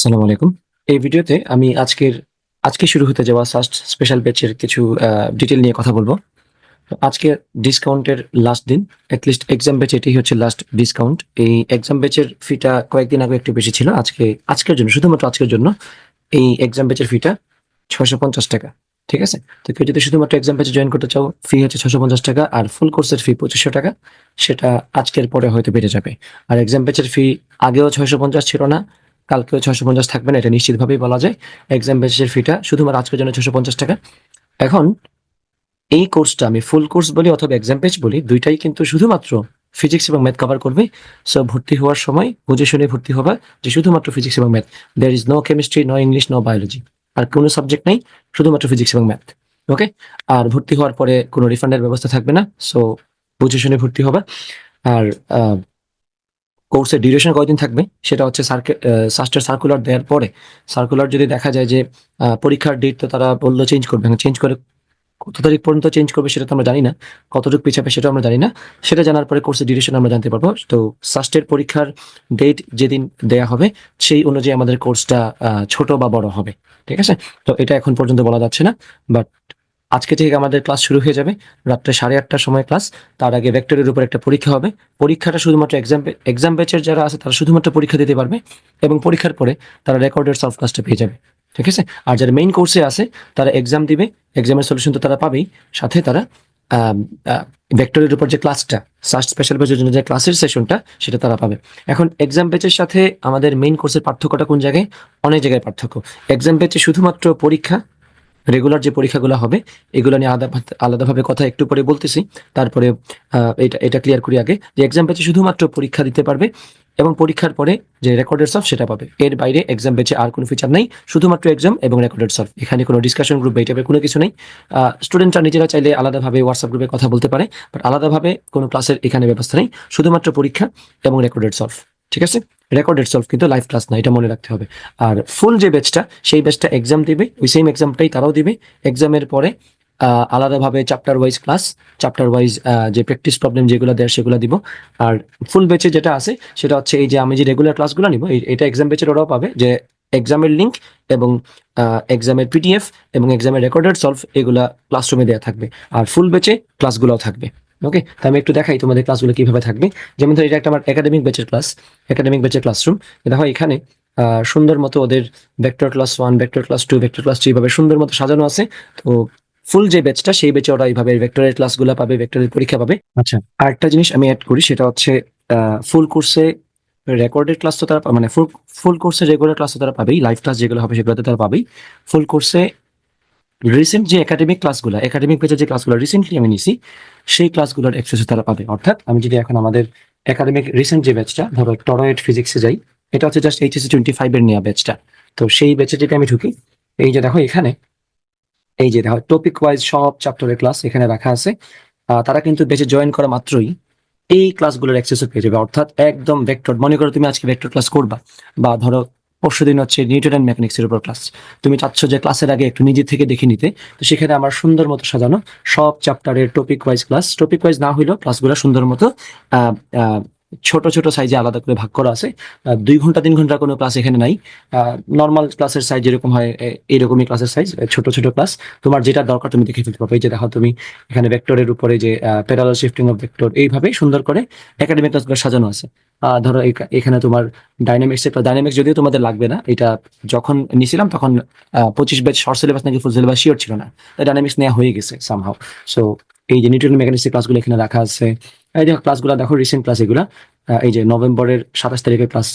আসসালামু আলাইকুম। এই ভিডিওতে আমি আজকের, আজকে শুরু হতে যাওয়া ফার্স্ট স্পেশাল ব্যাচের কিছু ডিটেল নিয়ে কথা বলব। আজকে ডিসকাউন্টের লাস্ট দিন অ্যাটলিস্ট এক্সাম ব্যাচ এটি হচ্ছে লাস্ট ডিসকাউন্ট এই এক্সাম ব্যাচের ফিটা কয়েকদিন আগে একটু বেশি ছিল, আজকে, আজকের জন্য, শুধুমাত্র আজকের জন্য এই এক্সাম ব্যাচের ফিটা ছশো পঞ্চাশ টাকা, ঠিক আছে? তো কেউ যদি শুধুমাত্র এক্সাম ব্যাচে জয়েন করতে চাও ফি হচ্ছে ছশো পঞ্চাশ টাকা আর ফুল কোর্সের ফি পঁচিশশো টাকা, সেটা আজকের পরে হয়তো বেড়ে যাবে। আর এক্সাম ব্যাচের ফি আগেও ছয়শো পঞ্চাশ ছিল না কালকেও ছশো পঞ্চাশ থাকবে না, এটা নিশ্চিতভাবেই বলা যায়। এক্সাম বেসের ফিটা শুধুমাত্র আজকের জন্য ছশো পঞ্চাশ টাকা। এখন এই কোর্সটা আমি ফুল কোর্স বলি অথবা এক্সাম পেজ বলি, দুইটাই কিন্তু শুধুমাত্র ফিজিক্স এবং ম্যাথ কভার করবে। সো ভর্তি হওয়ার সময়, বুঝে শুনে ভর্তি হবে যে শুধুমাত্র ফিজিক্স এবং math there is no chemistry no English no biology আর কোনো সাবজেক্ট নেই, শুধুমাত্র ফিজিক্স এবং ম্যাথ ওকে আর ভর্তি হওয়ার পরে কোনো রিফান্ডের ব্যবস্থা থাকবে না। সো বুঝে শুনে ভর্তি হবে। আর কোর্সের ডিউরেশন কয়দিন থাকবে? সেটা হচ্ছে সাস্টার সার্কুলার দেওয়ার পরে। সার্কুলার যদি দেখা যায় যে পরীক্ষার ডেট তো তারা বলল চেঞ্জ করবে। চেঞ্জ করে কত তারিখ পর্যন্ত চেঞ্জ করবে সেটা তো আমরা জানি না। কতটুকু পিছাবে সেটা আমরা জানি না। সেটা জানার পরে কোর্সের ডিউরেশন আমরা জানতে পারব। তো সাস্টের পরীক্ষার ডেট যেদিন দেয়া হবে, সেই অনুযায়ী আমাদের কোর্সটা ছোট বা বড় হবে। ঠিক আছে? তো এটা এখন পর্যন্ত বলা যাচ্ছে না। বাট আজকে থেকে আমাদের ক্লাস শুরু হয়ে যাবে। রাত্রে সাড়ে আটটার সময় ক্লাস তার আগে ভেক্টরের উপর একটা পরীক্ষা হবে। পরীক্ষাটা শুধুমাত্র এক্সাম এক্সাম ব্যাচের যারা আছে, তারা শুধুমাত্র পরীক্ষা দিতে পারবে এবং পরীক্ষার পরে তারা রেকর্ডেড সলভ ক্লাসটা পেয়ে যাবে। ঠিক আছে? আর যারা মেইন কোর্সে আছে, তারা এক্সাম দিবে। এক্সামের সলিউশন তো তারা পাবেই। সাথে তারা ভেক্টরের উপর যে ক্লাসটা সাস্ট স্পেশাল ব্যাচের জন্য যে ক্লাসের সেশনটা সেটা তারা পাবে। এখন এক্সাম ব্যাচের সাথে আমাদের মেইন কোর্সের পার্থক্যটা কোন জায়গায়? অনেক জায়গায় পার্থক্য। এক্সাম ব্যাচে শুধুমাত্র পরীক্ষা রেগুলার যে পরীক্ষাগুলো হবে, এগুলো নিয়ে আলাদা আলাদাভাবে কথা একটু পরে বলতেছি। তারপরে এটা এটা ক্লিয়ার করি আগে। যে এক্সাম ব্যাচে শুধুমাত্র পরীক্ষা দিতে পারবে এবং পরীক্ষার পরে যে রেকর্ডেড সলভ সেটা পাবে। এর বাইরে এক্সাম ব্যাচে আর কোনো ফিচার নেই। শুধুমাত্র এক্সাম এবং রেকর্ডেড সলভ এখানে কোনো ডিসকাশন গ্রুপ বা টাইপের কোনো কিছু নেই। স্টুডেন্টরা নিজেরা চাইলে আলাদাভাবে হোয়াটসঅ্যাপ গ্রুপে কথা বলতে পারে বাট আলাদাভাবে কোনো ক্লাসের এখানে ব্যবস্থা নেই। শুধুমাত্র পরীক্ষা এবং রেকর্ডেড সলভ ঠিক আছে? রেকর্ডেড সলভ কিন্তু লাইভ ক্লাস না, এটা মনে রাখতে হবে। আর ফুল যে ব্যাচটা সেই ব্যাচটা এক্সাম দিবে, ওই সেম এক্সামটাই তারাও দিবে। এক্সামের পরে আলাদাভাবে chapter wise class chapter wise যে প্র্যাকটিস প্রবলেম যেগুলো দেয়, সেগুলো দিব। আর ফুল ব্যাচে যেটা আছে, সেটা হচ্ছে এই যে আমি যে রেগুলার ক্লাসগুলো নিব এটা এক্সাম ব্যাচের ওরাও পাবে। যে এক্সামের লিঙ্ক এবং এক্সামের পিডিএফ এবং এক্সামের রেকর্ডেড সলভ এগুলা ক্লাসরুমে দেওয়া থাকবে। আর ফুল ব্যাচে ক্লাসগুলোও থাকবে। ওকে তো আমি একটু দেখাই তোমাদের ক্লাসগুলো কীভাবে থাকবে। যেমন ধর এটা একটা আমার একাডেমিক ব্যাচের ক্লাস একাডেমিক ব্যাচের ক্লাসরুম দেখো এখানে সুন্দর মতো ওদের vector class one vector class two vector class three এইভাবে সুন্দর মতো সাজানো আছে। তো ফুল যে ব্যাচটা সেই ব্যাচে ওরা এইভাবে ভেক্টরের ক্লাসগুলো পাবে ভেক্টরের পরীক্ষা পাবে। আচ্ছা। আরেকটা জিনিস আমি অ্যাড করি সেটা হচ্ছে ফুল কোর্সে রেকর্ডেড ক্লাস তো তারা মানে ফুল ফুল কোর্সে রেগুলার ক্লাস তো তারা পাবেই লাইভ ক্লাস যেগুলো হবে সেগুলোতে তারা পাবেই। ফুল কোর্সে রিসেন্ট যে একাডেমিক ক্লাসগুলো একাডেমিক পেজের যে ক্লাসগুলো রিসেন্টলি আমি নিছি, সেই ক্লাসগুলোর অ্যাক্সেস তারা পাবে। অর্থাৎ আমি যদি এখন আমাদের একাডেমিক রিসেন্ট যে ব্যাচটা ধরো টরয়েড ফিজিক্সে যাই, এটা হচ্ছে জাস্ট এইচএসসি টোয়েন্টি ফাইভ এর নেওয়া ব্যাচটা তো সেই ব্যাচে যদি আমি ঢুকি, এই যে দেখো এখানে, এই যে দেখো টপিক ওয়াইজ সব চ্যাপ্টারের ক্লাস এখানে রাখা আছে। তারা কিন্তু ব্যাচে জয়েন করা মাত্রই এই ক্লাসগুলোর অ্যাক্সেসও পেয়ে যাবে। অর্থাৎ একদম ভেক্টর মনে করো তুমি আজকে ভেক্টর ক্লাস করবা, বা ধরো পরশু দিন হচ্ছে নিউটন অ্যান্ড মেকানিক্সের উপর ক্লাস তুমি চাচ্ছ যে ক্লাসের আগে একটু নিজে থেকে দেখে নিতে, তো সেখানে আমার সুন্দর মতো সাজানো সব চ্যাপ্টারের topic wise class topic wise না হইলেও ক্লাসগুলো সুন্দর মতো ছোট ছোট সাইজে আলাদা করে ভাগ করা আছে। দুই ঘণ্টা, তিন ঘণ্টা কোনো ক্লাস এখানে নাই। নর্মাল ক্লাসের সাইজ যেরকম হয় এইরকমই ক্লাসের সাইজ ছোট ছোট ক্লাস তোমার যেটা দরকার তুমি দেখে ফেলতে পারবে। যে দেখো তুমি এখানে ভেক্টরের উপরে যে প্যারালাল শিফটিং অফ ভেক্টর এইভাবে সুন্দর করে একাডেমিক ক্লাসগুলো সাজানো আছে। ধরো এখানে তোমার ডাইনামিক্স ডাইনামিক্স যদিও তোমাদের লাগবে না, এটা যখন নিছিলাম তখন পঁচিশ ব্যাচ শর্ট সিলেবাস নাকি ফুল সিলেবাস শিওর ছিল না। ডাইনামিক্স নেওয়া হয়ে গেছে সামহাও সো এই যে নিউটন মেকানিক্স ক্লাসগুলো এখানে রাখা আছে। এই দেখো ক্লাসগুলো দেখো রিসেন্ট ক্লাস এগুলা। এই যে নভেম্বরের সাতাশ তারিখের ক্লাস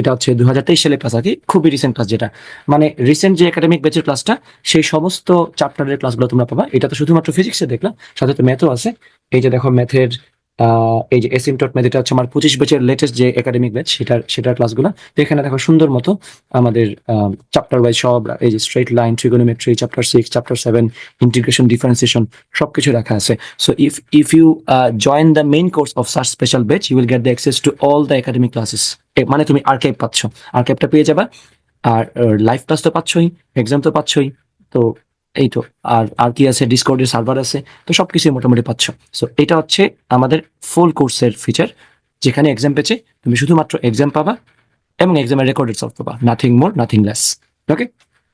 এটা হচ্ছে দু হাজার তেইশ সালের ক্লাস আর কি, খুবই রিসেন্ট ক্লাস যেটা। মানে রিসেন্ট যে একাডেমিক ব্যাচের ক্লাসটা সেই সমস্ত চ্যাপ্টারের ক্লাসগুলো তোমরা পাবা। এটা তো শুধুমাত্র ফিজিক্সে দেখলাম, সাথে তো ম্যাথও আছে। এই যে দেখো ম্যাথের এই যে এসিমটট ম্যাথ এটা হচ্ছে আমার পঁচিশ ব্যাচের লেটেস্ট যে একাডেমিক ব্যাচ সেটার সেটার ক্লাসগুলো তো এখানে দেখো সুন্দর মতো আমাদের চ্যাপ্টার ওয়াইজ সব, এই যে straight line trigonometry chapter six chapter seven integration differentiation সবকিছু রাখা আছে। So if if you join the main course of search special batch you will get the access to all the academic classes মানে তুমি archive পাচ্ছ। আর্কাইভটা পেয়ে যাবা। আর live class তো পাচ্ছই exam তো পাচ্ছই। তো এই তো আর আর কি আছে? ডিসকর্ডের সার্ভার আছে, তো সবকিছুই মোটামুটি পাচ্ছ। সো এটা হচ্ছে আমাদের ফুল কোর্সের ফিচার যেখানে এক্সাম পেছে তুমি শুধুমাত্র এক্সাম পাবা এবং এক্সামের রেকর্ডেড সলভ পাবা nothing more nothing less okay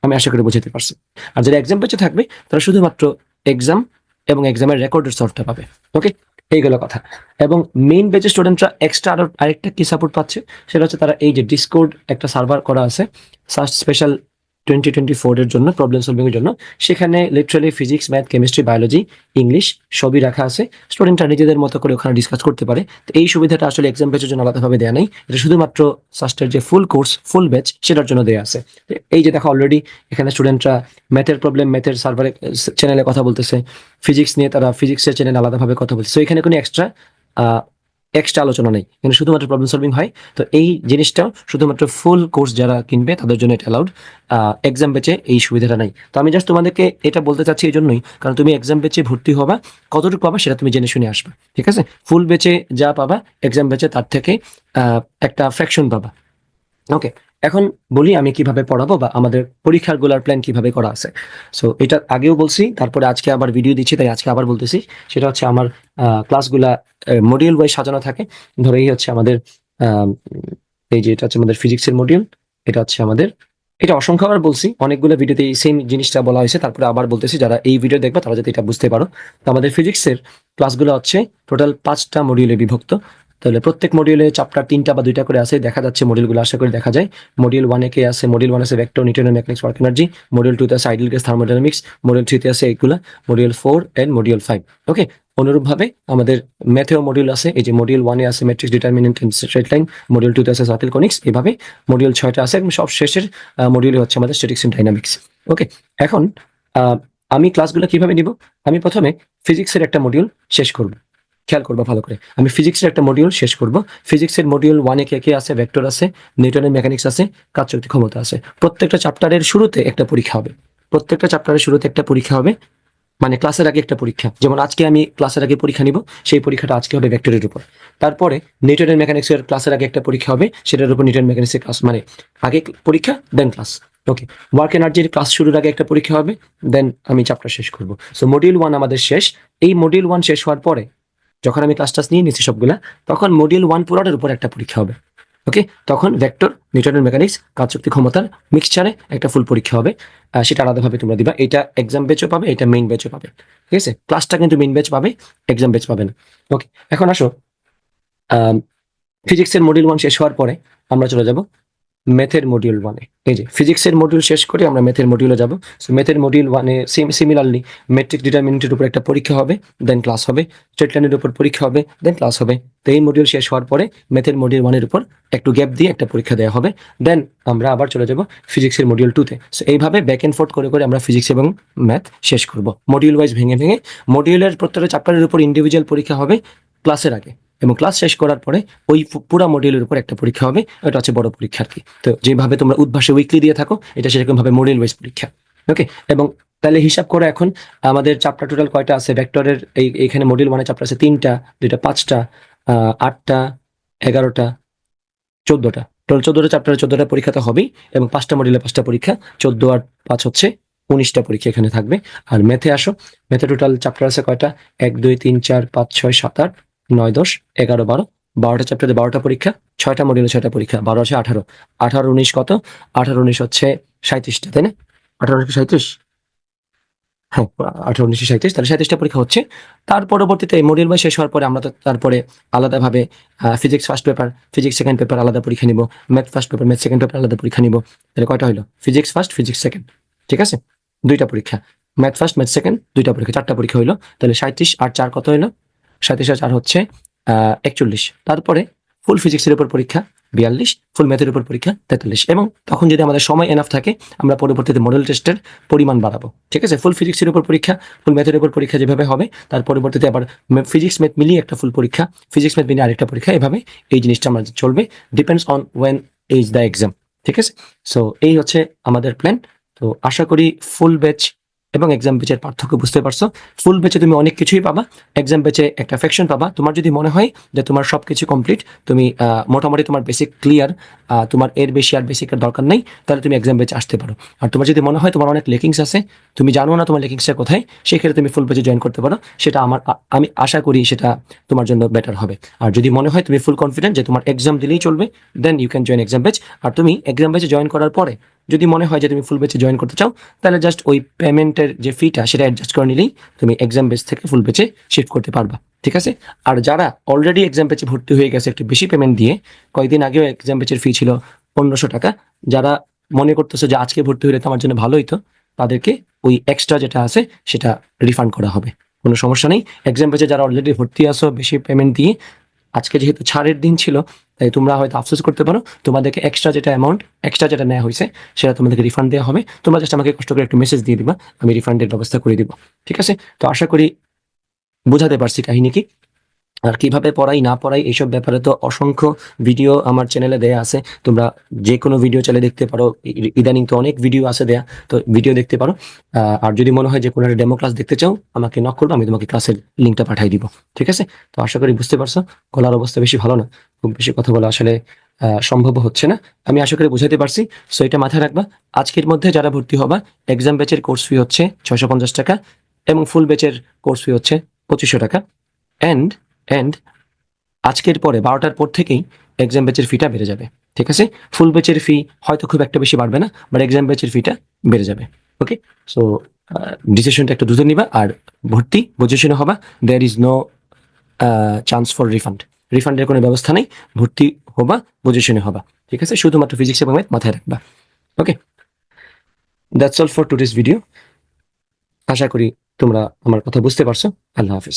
আমি আশা করি বুঝাতে পারছি। আর যারা এক্সাম বেঁচে থাকবে, তারা শুধুমাত্র এক্সাম এবং এক্সামের রেকর্ডেড সলভটা পাবে। ওকে এইগুলো কথা। এবং মেইন বেচে স্টুডেন্টরা এক্সট্রা আরও আরেকটা কি সাপোর্ট পাচ্ছে? সেটা হচ্ছে তারা এই যে ডিসকোড একটা সার্ভার করা আছে স্পেশাল টোয়েন্টি টোয়েন্টি ফোর এর জন্য প্রবলেম সলভিং এর জন্য, সেখানে literally physics math chemistry biology English সবই রাখা আছে। স্টুডেন্টরা নিজেদের মতো করে ওখানে ডিসকাস করতে পারে। তো এই সুবিধাটা আসলে এক্সাম ব্যাচের জন্য আলাদাভাবে দেওয়া নেই। এটা শুধুমাত্র সাস্টের যে ফুল কোর্স ফুল ব্যাচ সেটার জন্য দেওয়া আছে। এই যে দেখো অলরেডি এখানে স্টুডেন্টরা ম্যাথের প্রবলেম ম্যাথের সার্ভারে চ্যানেলে কথা বলতেছে। ফিজিক্স নিয়ে তারা ফিজিক্সের চ্যানেলে আলাদাভাবে কথা বলছে তো এখানে কোনো এক্সট্রা এক্সট্রা আলোচনা নেই। এখানে শুধুমাত্র প্রবলেম সলভিং হয়। তো এই জিনিসটা শুধুমাত্র ফুল কোর্স যারা কিনবে, তাদের জন্য এটা অ্যালাউড এক্সাম বেচে এই সুবিধাটা নেই। তো আমি জাস্ট তোমাদেরকে এটা বলতে চাচ্ছি এই জন্যই, কারণ তুমি এক্সাম বেচে ভর্তি হবা, কতটুকু পাবা সেটা তুমি জেনে শুনে আসবে, ঠিক আছে? ফুল বেচে যা পাবা এক্সাম বেচে তার থেকে একটা ফ্যাকশন পাবা। ওকে এখন বলি আমি কীভাবে পড়াবো বা আমাদের পরীক্ষার গোলার প্ল্যান কীভাবে করা আছে। সো এটা আগেও বলছি, তারপরে আজকে আবার ভিডিও দিচ্ছি, তাই আজকে আবার বলতেছি। সেটা হচ্ছে আমার ক্লাসগুলা মডিউল ওয়াইজ সাজানো থাকে। ধরো এই হচ্ছে আমাদের এই যে এটা হচ্ছে আমাদের ফিজিক্সের মডিউল এটা হচ্ছে আমাদের, এটা অসংখ্যবার বলছি, অনেকগুলো ভিডিওতে এই সেম জিনিসটা বলা হয়েছে, তারপরে আবার বলতেছি, যারা এই ভিডিও দেখবে তারা যাতে এটা বুঝতে পারো। তো আমাদের ফিজিক্সের ক্লাসগুলো হচ্ছে টোটাল পাঁচটা মডিউলে বিভক্ত। তাহলে প্রত্যেক মডিউলে চ্যাপ্টার তিনটা বা দুইটা করে আছে দেখা যাচ্ছে মডিউলগুলো আশা করে দেখা যায়। মডিউল ওয়ানে কে আছে মডিউল ওয়ান আছে vector Newton mechanics work energy module টুতে আছে আইডিয়াল গ্যাস থার্মোডাইনামিক্স মডিউল থ্রিতে আছে এইগুলা module four and module five okay অনুরূপভাবে আমাদের ম্যাথেও মডিউল আছে এই যে মডিউল ওয়ানে আছে matrix determinant straight line module টুতে আছে সার্কেল কনিক্স এভাবে মডিউল ছয়টা আছে এবং সব শেষের মডিউলে হচ্ছে আমাদের স্ট্যাটিক্স এন্ড ডাইনামিক্স ওকে এখন আমি ক্লাসগুলো কীভাবে নিব? আমি প্রথমে ফিজিক্সের একটা মডিউল শেষ করব। খেয়াল করব ভালো করে। আমি ফিজিক্সের একটা মডিউল শেষ করব। ফিজিক্সের মডিউল ওয়ানে কে কে আছে ভেক্টর আছে নিউটনের মেকানিক্স আছে, কাজ শক্তি ক্ষমতা আছে। প্রত্যেকটা চ্যাপ্টারের শুরুতে একটা পরীক্ষা হবে। প্রত্যেকটা চ্যাপ্টারের শুরুতে একটা পরীক্ষা হবে। মানে ক্লাসের আগে একটা পরীক্ষা। যেমন আজকে আমি ক্লাসের আগে পরীক্ষা নিব, সেই পরীক্ষাটা আজকে হবে ভেক্টরের উপর। তারপরে নিউটনের মেকানিক্সের ক্লাসের আগে একটা পরীক্ষা হবে, সেটার উপর নিউটন মেকানিক্সের ক্লাস মানে আগে পরীক্ষা দেন ক্লাস ওকে ওয়ার্ক এনার্জির ক্লাস শুরুর আগে একটা পরীক্ষা হবে দেন আমি চ্যাপ্টার শেষ করব। সো মডিউল ওয়ান আমাদের শেষ। এই মডিউল ওয়ান শেষ হওয়ার পরে যখন আমি ক্লাস টাস নিয়ে নিচ্ছি সবগুলা, তখন মডিউল ওয়ান পুরোটার উপর একটা পরীক্ষা হবে ওকে তখন ভেক্টর নিউটনের মেকানিক্স কাজ শক্তি ক্ষমতার মিক্সচারে একটা ফুল পরীক্ষা হবে সেটা আলাদাভাবে তোমরা দিবা। এটা এক্সাম বেচও পাবে, এটা মেইন বেচও পাবে, ঠিক আছে? ক্লাসটা কিন্তু মেইন বেচ পাবে এক্সাম বেচ পাবে না ওকে এখন আসো ফিজিক্সের মডিউল ওয়ান শেষ হওয়ার পরে আমরা চলে যাব ম্যাথের মডিউল ওয়ানে এই যে ফিজিক্সের মডিউল শেষ করে আমরা ম্যাথের মডিউলে যাব। সো ম্যাথের মডিউল ওয়ানে সিমিলারলি মেট্রিক ডিটারমিনেন্টের উপর একটা পরীক্ষা হবে দেন ক্লাস হবে। স্ট্রেট লাইনের উপর পরীক্ষা হবে দেন ক্লাস হবে। তো এই মডিউল শেষ হওয়ার পরে ম্যাথের মডিউল ওয়ানের উপর একটু গ্যাপ দিয়ে একটা পরীক্ষা দেওয়া হবে। দেন আমরা আবার চলে যাব ফিজিক্সের মডিউল টুতে সো এইভাবে ব্যাক এন্ড ফোর্থ করে করে আমরা ফিজিক্স এবং ম্যাথ শেষ করব। মডিউল ওয়াইজ ভেঙে ভেঙে মডিউলের প্রত্যেকটা চ্যাপ্টারের উপর ইন্ডিভিজুয়াল পরীক্ষা হবে ক্লাসের আগে। এবং ক্লাস শেষ করার পরে ওই পুরা মডিউলের উপর একটা পরীক্ষা হবে ওটা হচ্ছে বড় পরীক্ষা আর কি তো যেভাবে তোমরা উদ্ভাসে উইকলি দিয়ে থাকো, এটা সেরকম ভাবে মডিউল ওয়াইজ পরীক্ষা। ওকে এবং তাহলে হিসাব করে এখন, আমাদের চ্যাপ্টার টোটাল কয়টা আছে? ভেক্টরের এই, এখানে মডিউল ওয়ানে চ্যাপ্টার আছে তিনটা, দুইটা পাঁচটা আটটা, এগারোটা, চোদ্দটা। টোটাল চোদ্দটা চ্যাপ্টারে চোদ্দটা পরীক্ষা তো হবেই, এবং পাঁচটা মডিউলে পাঁচটা পরীক্ষা, চোদ্দ আর পাঁচ হচ্ছে উনিশটা পরীক্ষা এখানে থাকবে। আর ম্যাথে আসো ম্যাথে টোটাল চ্যাপ্টার আছে কয়টা? এক, দুই, তিন, চার, পাঁচ, ছয়, সাত, আট নয় দশ এগারো বারো বারোটা চ্যাপ্টারে বারোটা পরীক্ষা ছয়টা মডিউলে ছয়টা পরীক্ষা বারো আছে আঠারো। আঠারো উনিশ কত? আঠারো উনিশ হচ্ছে সাঁত্রিশটা তাই না? আঠারো উনিশ সাঁত্রিশ হ্যাঁ আঠারো উনিশশো সাঁত্রিশ তাহলে সাঁত্রিশটা পরীক্ষা হচ্ছে। তার পরবর্তীতে মডিউল বাই শেষ হওয়ার পরে আমরা তো তারপরে আলাদাভাবে physics first paper physics second paper আলাদা পরীক্ষা নিব math first paper math second paper আলাদা পরীক্ষা নিব। তাহলে কয়টা হলো ফিজিক্স ফার্স্ট ফিজিক্স সেকেন্ড ঠিক আছে? দুইটা পরীক্ষা ম্যাথ ফার্স্ট ম্যাথ সেকেন্ড দুইটা পরীক্ষা চারটা পরীক্ষা হইল। তাহলে সাঁত্রিশ আর চার কত হইল? সাঁত্রিশ আর হচ্ছে একচল্লিশ। তারপরে ফুল ফিজিক্সের উপর পরীক্ষা, বিয়াল্লিশ। ফুল ম্যাথের উপর পরীক্ষা, তেতাল্লিশ। এবং তখন যদি আমাদের সময় এনাফ থাকে, আমরা পরবর্তীতে মডেল টেস্টের পরিমাণ বাড়াবো। ঠিক আছে? ফুল ফিজিক্সের উপর পরীক্ষা ফুল ম্যাথের উপর পরীক্ষা যেভাবে হবে, তার পরবর্তীতে আবার ফিজিক্স ম্যাথ মিলিয়ে একটা ফুল পরীক্ষা ফিজিক্স ম্যাথ মিলিয়ে আরেকটা পরীক্ষা, এভাবে এই জিনিসটা আমাদের চলবে। Depends on when is the exam ঠিক আছে? সো এই হচ্ছে আমাদের প্ল্যান তো আশা করি ফুল ব্যাচ এবং এক্সাম বেচের পার্থক্য বুঝতে পারছ। ফুল বেচে তুমি অনেক কিছুই পাবা। এক্সাম বেচে একটা ফেকশন পাবা। তোমার যদি মনে হয় যে তোমার সবকিছু কমপ্লিট তুমি মোটামুটি তোমার বেসিক ক্লিয়ার তোমার এর বেশি আর বেসিকের দরকার নেই, তাহলে তুমি এক্সাম বেচে আসতে পারো। আর তোমার যদি মনে হয় তোমার অনেক লেকিংস আছে, তুমি জানো না তোমার লেকিংসটা কোথায়, সেক্ষেত্রে তুমি ফুল বেচে জয়েন করতে পারো। সেটা আমার আমি আশা করি সেটা তোমার জন্য বেটার হবে। আর যদি মনে হয় তুমি ফুল কনফিডেন্ট যে তোমার এক্সাম দিলেই চলবে then you can join exam batch আর তুমি এক্সাম বেচে জয়েন করার পরে যদি মনে হয় যে তুমি ফুল বেচে জয়েন করতে চাও, তাহলে জাস্ট ওই পেমেন্টের যে ফিটা সেটা অ্যাডজাস্ট করে নিলেই তুমি এক্সাম বেচ থেকে ফুল বেচে শিফট করতে পারবা, ঠিক আছে? আর যারা অলরেডি এক্সাম বেচে ভর্তি হয়ে গেছে, একটু বেশি পেমেন্ট দিয়ে, কয়েকদিন আগেও এক্সাম বেচের ফি ছিল পনেরোশো টাকা, যারা মনে করতেছে যে আজকে ভর্তি হলে তো আমার জন্য ভালো হইতো তাদেরকে ওই এক্সট্রা যেটা আছে, সেটা রিফান্ড করা হবে, কোনো সমস্যা নেই। এক্সাম বেচে যারা অলরেডি ভর্তি আসো বেশি পেমেন্ট দিয়ে, আজকে যেহেতু ছাড়ের দিন ছিল তাই তোমরা হয়তো আফসোস করতে পারো। তোমাদেরকে এক্সট্রা যেটা অ্যামাউন্ট এক্সট্রা যেটা নেওয়া হয়েছে, সেটা তোমাদেরকে রিফান্ড দেওয়া হবে। তোমরা জাস্ট আমাকে কষ্ট করে একটু মেসেজ দিয়ে দিবা, আমি রিফান্ডের ব্যবস্থা করে দিব। ঠিক আছে? তো আশা করি বোঝাতে পারছি কাহিনী কি। আর কীভাবে পড়াই, না পড়াই, এইসব ব্যাপারে তো অসংখ্য ভিডিও আমার চ্যানেলে দেয়া আছে। তোমরা যে কোনো ভিডিও চ্যানেলে দেখতে পারো। ইদানিং তো অনেক ভিডিও আছে দেয়া, তো ভিডিও দেখতে পারো। আর যদি মনে হয় যে কোনো একটা ডেমো ক্লাস দেখতে চাও, আমাকে নক করব, আমি তোমাকে ক্লাসের লিঙ্কটা পাঠিয়ে দিব। ঠিক আছে? তো আশা করি বুঝতে পারছ। গলার অবস্থা বেশি ভালো না। খুব বেশি কথা বলা আসলে সম্ভব হচ্ছে না। আমি আশা করি বুঝাতে পারছি। সো এটা মাথায় রাখবা, আজকের মধ্যে যারা ভর্তি হবা এক্সাম ব্যাচের কোর্স ফি হচ্ছে ছয়শো পঞ্চাশ টাকা এবং ফুল ব্যাচের কোর্স ফি হচ্ছে পঁচিশশো টাকা। অ্যান্ড অ্যান্ড আজকের পরে, বারোটার পর থেকেই এক্সাম ব্যাচের ফিটা বেড়ে যাবে, ঠিক আছে? ফুল ব্যাচের ফি হয়তো খুব একটা বেশি বাড়বে না বাট এক্সাম ব্যাচের ফিটা বেড়ে যাবে ওকে সো ডিসিশনটা একটু দ্রুত নিবা, আর ভর্তি পজিশনে হবা there is no chance for refund রিফান্ডের কোনো ব্যবস্থা নেই। ভর্তি হবা পজিশনে হবা। ঠিক আছে? শুধুমাত্র ফিজিক্স এবং ম্যাথ মাথায় রাখবা। Okay that's all for today's video আশা করি তোমরা আমার কথা বুঝতে পারছ। আল্লাহ হাফিজ।